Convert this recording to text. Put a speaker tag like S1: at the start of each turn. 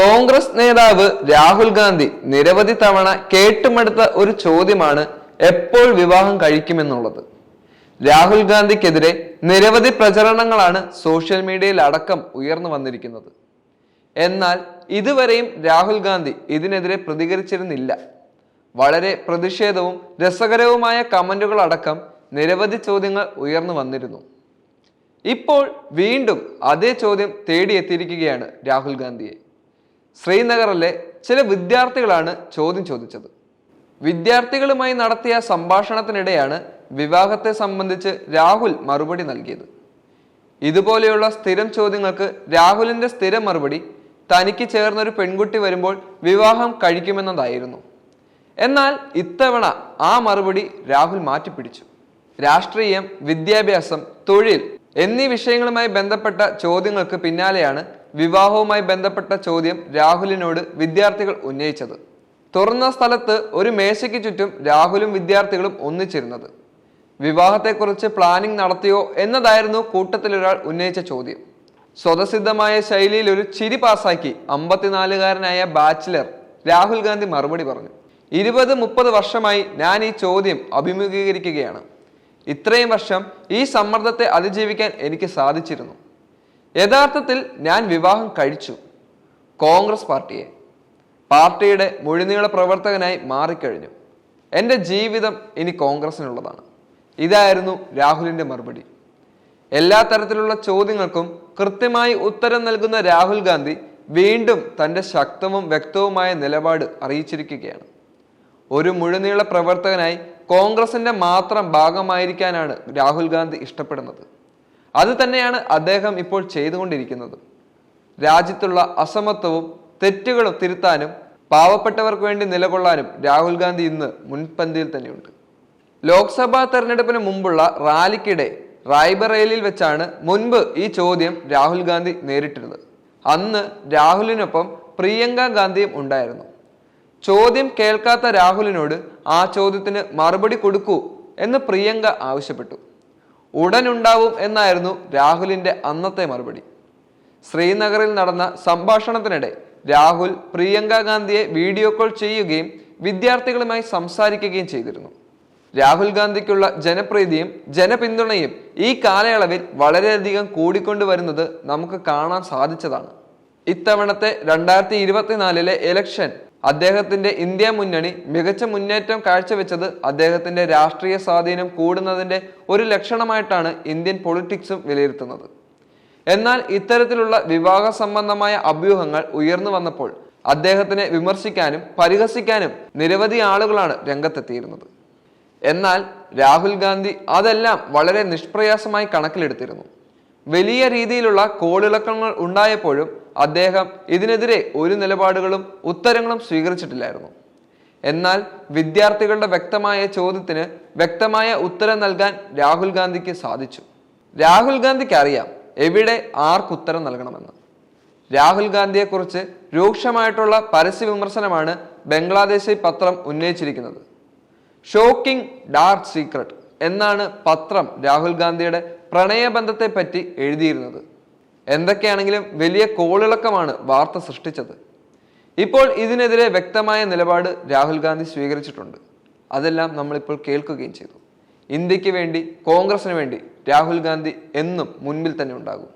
S1: കോൺഗ്രസ് നേതാവ് രാഹുൽ ഗാന്ധി നിരവധി തവണ കേട്ടുമടുത്ത ഒരു ചോദ്യമാണ് എപ്പോൾ വിവാഹം കഴിക്കുമെന്നുള്ളത്. രാഹുൽ ഗാന്ധിക്കെതിരെ നിരവധി പ്രചരണങ്ങളാണ് സോഷ്യൽ മീഡിയയിൽ അടക്കം ഉയർന്നു വന്നിരിക്കുന്നത്. എന്നാൽ ഇതുവരെയും രാഹുൽ ഗാന്ധി ഇതിനെതിരെ പ്രതികരിച്ചിരുന്നില്ല. വളരെ പ്രതിഷേധവും രസകരവുമായ കമന്റുകൾ അടക്കം നിരവധി ചോദ്യങ്ങൾ ഉയർന്നു വന്നിരുന്നു. ഇപ്പോൾ വീണ്ടും അതേ ചോദ്യം തേടിയെത്തിയിരിക്കുകയാണ് രാഹുൽ ഗാന്ധിയെ. ശ്രീനഗറിലെ ചില വിദ്യാർത്ഥികളാണ് ചോദ്യം ചോദിച്ചത്. വിദ്യാർത്ഥികളുമായി നടത്തിയ സംഭാഷണത്തിനിടെയാണ് വിവാഹത്തെ സംബന്ധിച്ച് രാഹുൽ മറുപടി നൽകിയത്. ഇതുപോലെയുള്ള സ്ഥിരം ചോദ്യങ്ങൾക്ക് രാഹുലിന്റെ സ്ഥിരം മറുപടി തനിക്ക് ചേർന്നൊരു പെൺകുട്ടി വരുമ്പോൾ വിവാഹം കഴിക്കുമെന്നതായിരുന്നു. എന്നാൽ ഇത്തവണ ആ മറുപടി രാഹുൽ മാറ്റിപ്പിടിച്ചു. രാഷ്ട്രീയം വിദ്യാഭ്യാസം തൊഴിൽ എന്നീ വിഷയങ്ങളുമായി ബന്ധപ്പെട്ട ചോദ്യങ്ങൾക്ക് പിന്നാലെയാണ് വിവാഹവുമായി ബന്ധപ്പെട്ട ചോദ്യം രാഹുലിനോട് വിദ്യാർത്ഥികൾ ഉന്നയിച്ചത്. തുറന്ന സ്ഥലത്ത് ഒരു മേശയ്ക്ക് ചുറ്റും രാഹുലും വിദ്യാർത്ഥികളും ഒന്നിച്ചിരുന്നത്. വിവാഹത്തെക്കുറിച്ച് പ്ലാനിംഗ് നടത്തിയോ എന്നതായിരുന്നു കൂട്ടത്തിലൊരാൾ ഉന്നയിച്ച ചോദ്യം. സ്വതസിദ്ധമായ ശൈലിയിൽ ഒരു ചിരി പാസാക്കി അമ്പത്തിനാലുകാരനായ ബാച്ചിലർ രാഹുൽ ഗാന്ധി മറുപടി പറഞ്ഞു. ഇരുപത് മുപ്പത് വർഷമായി ഞാൻ ഈ ചോദ്യം അഭിമുഖീകരിക്കുകയാണ്. ഇത്രയും വർഷം ഈ സമ്മർദ്ദത്തെ അതിജീവിക്കാൻ എനിക്ക് സാധിച്ചിരുന്നു. യഥാർത്ഥത്തിൽ ഞാൻ വിവാഹം കഴിച്ചു. കോൺഗ്രസ് പാർട്ടിയെ. പാർട്ടിയുടെ മുഴുനീള പ്രവർത്തകനായി മാറിക്കഴിഞ്ഞു. എന്റെ ജീവിതം ഇനി കോൺഗ്രസിനുള്ളതാണ്. ഇതായിരുന്നു രാഹുലിന്റെ മറുപടി. എല്ലാ തരത്തിലുള്ള ചോദ്യങ്ങൾക്കും കൃത്യമായി ഉത്തരം നൽകുന്ന രാഹുൽ ഗാന്ധി വീണ്ടും തന്റെ ശക്തവും വ്യക്തവുമായ നിലപാട് അറിയിച്ചിരിക്കുകയാണ്. ഒരു മുഴുനീള പ്രവർത്തകനായി കോൺഗ്രസിന്റെ മാത്രം ഭാഗമായിരിക്കാനാണ് രാഹുൽ ഗാന്ധി ഇഷ്ടപ്പെടുന്നത്. അത് തന്നെയാണ് അദ്ദേഹം ഇപ്പോൾ ചെയ്തുകൊണ്ടിരിക്കുന്നത്. രാജ്യത്തുള്ള അസമത്വവും തെറ്റുകളും തിരുത്താനും പാവപ്പെട്ടവർക്ക് വേണ്ടി നിലകൊള്ളാനും രാഹുൽ ഗാന്ധി ഇന്ന് മുൻപന്തിയിൽ തന്നെയുണ്ട്. ലോക്സഭാ തെരഞ്ഞെടുപ്പിന് മുമ്പുള്ള റാലിക്കിടെ റായ്ബറേലിയിൽ വെച്ചാണ് മുൻപ് ഈ ചോദ്യം രാഹുൽ ഗാന്ധി നേരിട്ടിരുന്നത്. അന്ന് രാഹുലിനൊപ്പം പ്രിയങ്ക ഗാന്ധിയും ഉണ്ടായിരുന്നു. ചോദ്യം കേൾക്കാത്ത രാഹുലിനോട് ആ ചോദ്യത്തിന് മറുപടി കൊടുക്കൂ എന്ന് പ്രിയങ്ക ആവശ്യപ്പെട്ടു. ഉടനുണ്ടാവും എന്നായിരുന്നു രാഹുലിന്റെ അന്നത്തെ മറുപടി. ശ്രീനഗറിൽ നടന്ന സംഭാഷണത്തിനിടെ രാഹുൽ പ്രിയങ്ക ഗാന്ധിയെ വീഡിയോ കോൾ ചെയ്യുകയും വിദ്യാർത്ഥികളുമായി സംസാരിക്കുകയും ചെയ്തിരുന്നു. രാഹുൽ ഗാന്ധിക്കുള്ള ജനപ്രീതിയും ജനപിന്തുണയും ഈ കാലയളവിൽ വളരെയധികം കൂടിക്കൊണ്ടുവരുന്നത് നമുക്ക് കാണാൻ സാധിച്ചതാണ്. ഇത്തവണത്തെ രണ്ടായിരത്തി ഇരുപത്തിനാലിലെ ഇലക്ഷൻ അദ്ദേഹത്തിന്റെ ഇന്ത്യ മുന്നണി മികച്ച മുന്നേറ്റം കാഴ്ചവെച്ചത് അദ്ദേഹത്തിന്റെ രാഷ്ട്രീയ സ്വാധീനം കൂടുന്നതിന്റെ ഒരു ലക്ഷണമായിട്ടാണ് ഇന്ത്യൻ പൊളിറ്റിക്സും വിലയിരുത്തുന്നത്. എന്നാൽ ഇത്തരത്തിലുള്ള വിവാഹ സംബന്ധമായ അഭ്യൂഹങ്ങൾ ഉയർന്നു വന്നപ്പോൾ അദ്ദേഹത്തിനെ വിമർശിക്കാനും പരിഹസിക്കാനും നിരവധി ആളുകളാണ് രംഗത്തെത്തിയിരുന്നത്. എന്നാൽ രാഹുൽ ഗാന്ധി അതെല്ലാം വളരെ നിഷ്പ്രയാസമായി കണക്കിലെടുത്തിരുന്നു. വലിയ രീതിയിലുള്ള കോളിളക്കങ്ങൾ ഉണ്ടായപ്പോഴും അദ്ദേഹം ഇതിനെതിരെ ഒരു നിലപാടുകളും ഉത്തരങ്ങളും സ്വീകരിച്ചിട്ടില്ലായിരുന്നു. എന്നാൽ വിദ്യാർത്ഥികളുടെ വ്യക്തമായ ചോദ്യത്തിന് വ്യക്തമായ ഉത്തരം നൽകാൻ രാഹുൽ ഗാന്ധിക്ക് സാധിച്ചു. രാഹുൽ ഗാന്ധിക്ക് അറിയാം എവിടെ ആർക്ക് ഉത്തരം നൽകണമെന്ന്. രാഹുൽ ഗാന്ധിയെക്കുറിച്ച് രൂക്ഷമായിട്ടുള്ള പരസ്യ വിമർശനമാണ് ബംഗ്ലാദേശി പത്രം ഉന്നയിച്ചിരിക്കുന്നത്. ഷോക്കിംഗ് ഡാർക്ക് സീക്രട്ട് എന്നാണ് പത്രം രാഹുൽ ഗാന്ധിയുടെ പ്രണയബന്ധത്തെ പറ്റി എഴുതിയിരുന്നത്. എന്തൊക്കെയാണെങ്കിലും വലിയ കോളിളക്കമാണ് വാർത്ത സൃഷ്ടിച്ചത്. ഇപ്പോൾ ഇതിനെതിരെ വ്യക്തമായ നിലപാട് രാഹുൽ ഗാന്ധി സ്വീകരിച്ചിട്ടുണ്ട്. അതെല്ലാം നമ്മളിപ്പോൾ കേൾക്കുകയും ചെയ്തു. ഇന്ത്യയ്ക്ക് വേണ്ടി കോൺഗ്രസിന് വേണ്ടി രാഹുൽ ഗാന്ധി എന്നും മുൻപിൽ തന്നെ ഉണ്ടാകും.